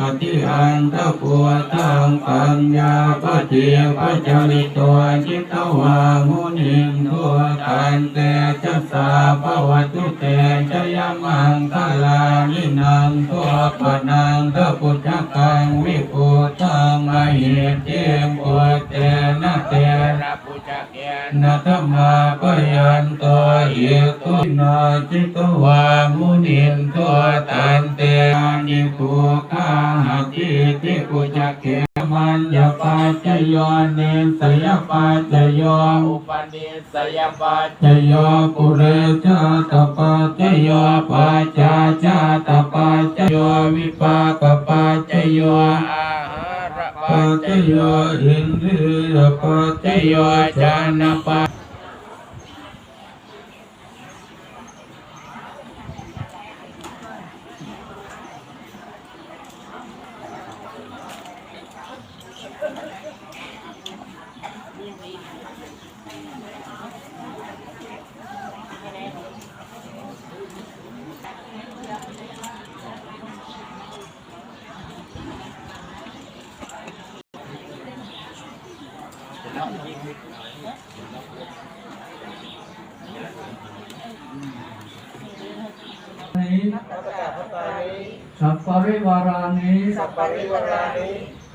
อธิอันตะปัวตังปัญญาปเจียปจริตตัวจิตตวามุนิงทัวกันเตจัสสาภวตุเตชยมังคลานินังทัวปนังตะปุจกังวิปุตังมหิเจมปุเตนะเตระปุจเกนะธรรมาปยันตัวเยตุนา จจโยเนสยปัจจโยอุปนิสยปัจจโยปุเรชาตปัจจโยปัจจาชาตปัจจโยวิปากปัจจโยอาหารปัจจโยอินทรียปัจจโยจานะปั นี้สัพปริวารานิสัปปริวารานิ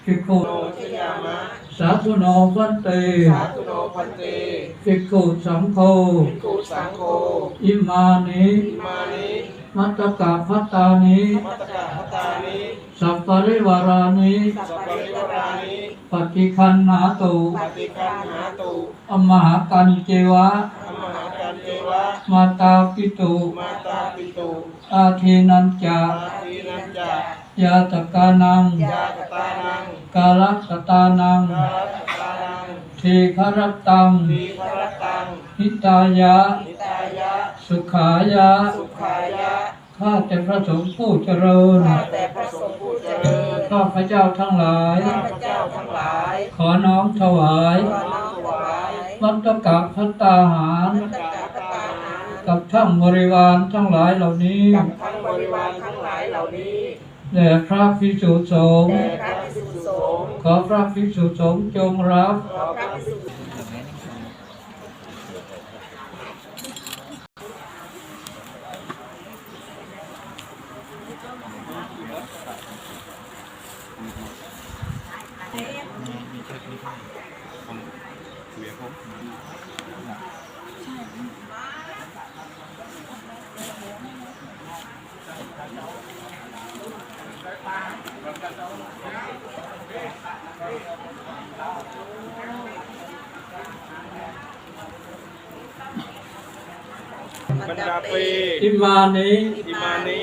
ภิกขุโนทิยามะสาธุโนพันเตสาธุโนพันเตภิกขุสังโฆภิกขุสังโฆอิมานิอิมานิมัตตกะพัตตานิมัตตกะหตานิสัพปริวารานิสัปปริวารานิปฏิคันหาตุปฏิคันหาตุอมหากันเจวะอ มาตาปิตุมาตาปิตุอาทีนันจาอาทีนันจายาตกานังยากตานังกาลักตานังกาลตานังทีครตังทีพรตังหิตายะนิตายะ สุขายะสุขายะข้าแต่พระสงฆ์ผู้เจริญข้าแต่พระสงฆ์ผู้เจริญข้าพระเจ้าทั้งหลายข้าพเจ้าทั้งหลายขอน้อมถวาย ขอน้อมถวาย วัตกะพัตตาหารต กาตาหารกับทั้งบริวารทั้งหลายเหล่านี้กับทั้งบริวารทั้งหลายเหล่านี้แด่พระภิกษุสงฆ์แด่พระภิกษุสงฆ์ขอพระภิกษุสงฆ์จงรับขอพระภิกษุ บรรดาปีอิมานิอิมานิ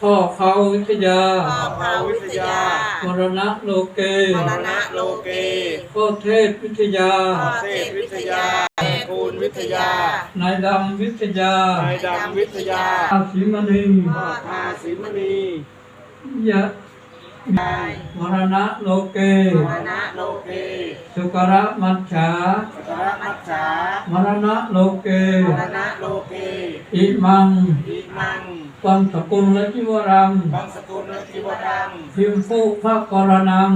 พ่อเขาวิทยาพ่อภาวิทยามรณะโลเกมรณะโลเกพ่อเทศวิทยาเทพวิทยา คูณวิทยา นายดำวิทยานายดำวิทยาอาศิมณีพ่อทาสิมณียะนายมรณะโลเก มรณะโลเกสุกระมัจฉาสัตระมัจฉามรณะโลเก มรณะโลเกอิมังอิมังปังสกุลและจิวรังบังสกุลและทิวรังพิมฟุภะกรนัง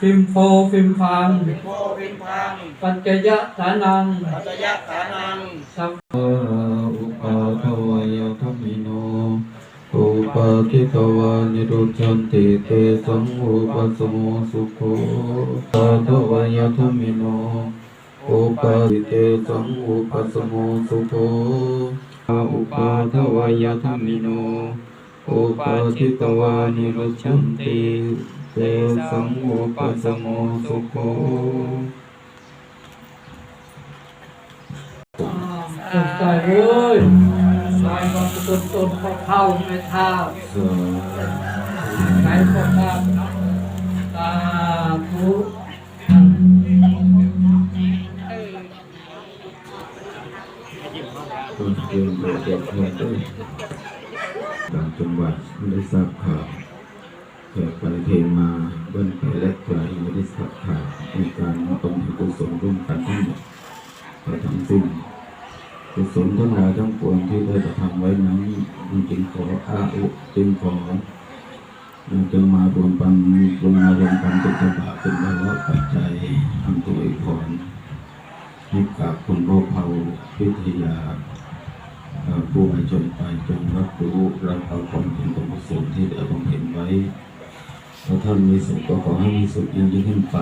พิมโฟพิมพังวิโพวิมพัง ปัจจยะฐานัง ปัจจยฐานัง สัพอุปาทวายธรรมิโนอุปาทิตวานิรุจันติเตสังอุปสมโมสุโขปาทวายธรรมิโนอุปาทิเตสังอุปสมโมสุโขอุปาทวายธรรมิโนอุปาทิตวานิรุจันติ เตสังอุปสมโมสุโขตกใจเลยลายมันตนตุนพอเข้าไม่เท่าสาไหนพอเข้าตาธุธุเกี่ยวกับเด็กเพื่อนด้วยบางจังหวัดไม่ได้ทราบข่าว ขกไปเทมาเบิ้ลไปและไกลไม่ได้ทราบข่าวมีการตรงที่กุศลร่วมกันทั้งหมดแต่ทั้งสิ้นกุศลทั้งหลายทั้งปวงที่ได้กระทำไว้นั้นจึงขออาอุจึงขอเราจะมารวมกันรวมมารวมกันเป็นจังหวะเป็นระยะปัจจัยทำตัวอีกผลให้กับคุณพ่อเผาพิทยาผู้ให้จนไปจงรับรู้รับเอาความเห็นของกุศลที่ได้บำเพ็ญไว้ ถ้าท่านมีสุขก็ขอให้มีสุขยิ่งยิ่งขึ้นไป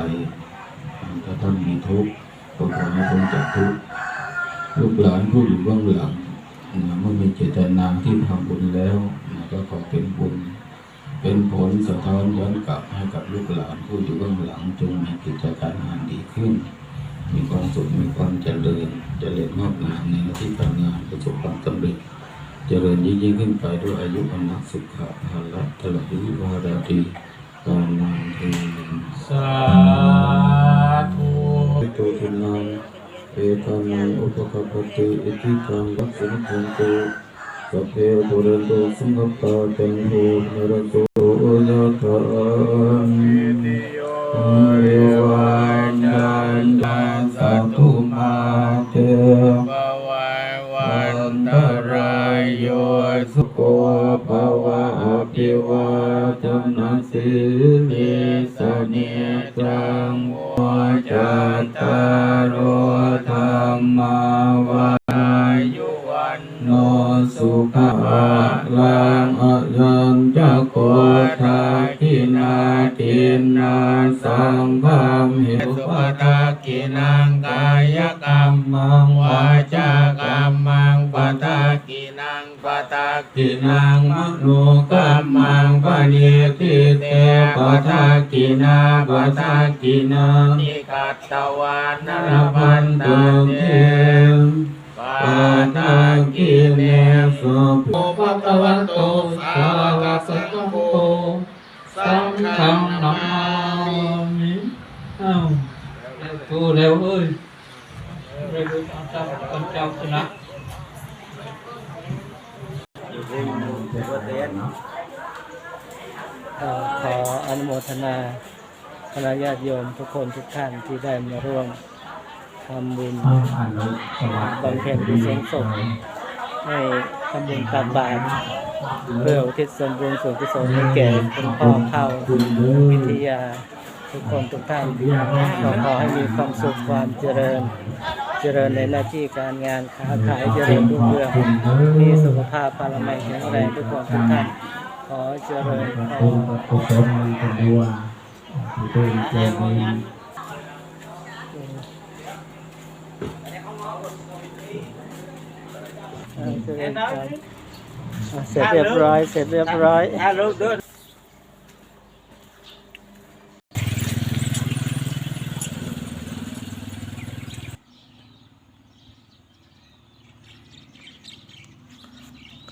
ถ้าท่านมีทุกข์ก็ขอให้พ้นจากทุกข์ลูกหลานผู้อยู่เบื้องหลังเมื่อมีเจตนาที่ทำบุญแล้วก็ขอเป็นบุญเป็นผลสะท้อนย้อนกลับให้กับลูกหลานผู้อยู่เบื้องหลังจงมีกิจการงานดีขึ้น มีความสุขมีความเจริญเจริญงอกงามในหน้าที่การงานประสบความสำเร็จ เจริญยิ่งยิ่งขึ้นไปด้วยอายุอนักสุขะภาละตลอดวิวาราดี กาลนานเทนสาธุตุทินังเอตานังอุปกปปติอิทิตังรักสิขันตุสัพเพปุเรนตุสังฆปาจันโทนรโสยะถาเรวันจันตังสัตตุ นาสิสเนจังวจัตตารโอธรรมวายุวันโนสุขะลังอะยัญจะโกทาคินาทินาสังฆามหิสุปตากินังกายกรรมังวาจากรรม กินังปตากินังมโนกัมมังปณิทิเตปตากินาปตากินังนิกัตตวานรพัพันตัตุเทปตาตากิกิเนเนสสุภโอภะคะวะโตสาวกสังฆโฆสังฆังนามิอ้าวดูเร็วเอ้ยเร็วๆตามเจ้าตามเจ้าชนะ เอ่อขออนุโมทนาคณะญาติโยมทุกคนทุกท่านที่ได้มาร่วมทำบุญบำเพ็ญกุศลศพให้ทำบุญตักบาตรเพื่ออุทิศส่วนบุญส่วนกุศลให้แก่คุณพ่อเข้าวิทยาทุกคนทุกท่านขอให้มีความสุขความเจริญ เจริญในหน้าที่การงานค้าขายเจริญรุ่งเรืองมีสุขภาพพลามัยแข็งแรงทุกคนทุกท่านขอเจริญพรกุศลมันดัวเนเจริญอ่าเจริญพรอ่าเสร็จเรียบร้อย เสร็จเรียบร้อย ฮัลโหลเดิน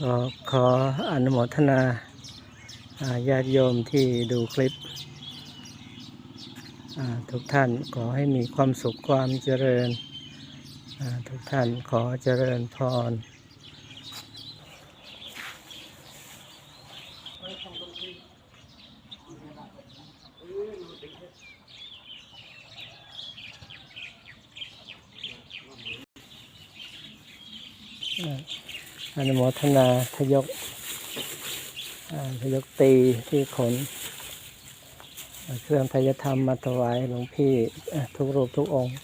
ก็ขออนุโมทนาอ่าญาติโยมที่ดูคลิป ทุกท่านขอให้มีความสุขความเจริญ ทุกท่านขอเจริญพรอ อนุโมทนาทยกทยกตีที่ขน เครื่องทายธรรมมาถวายหลวงพี่ทุกรูปทุกองค์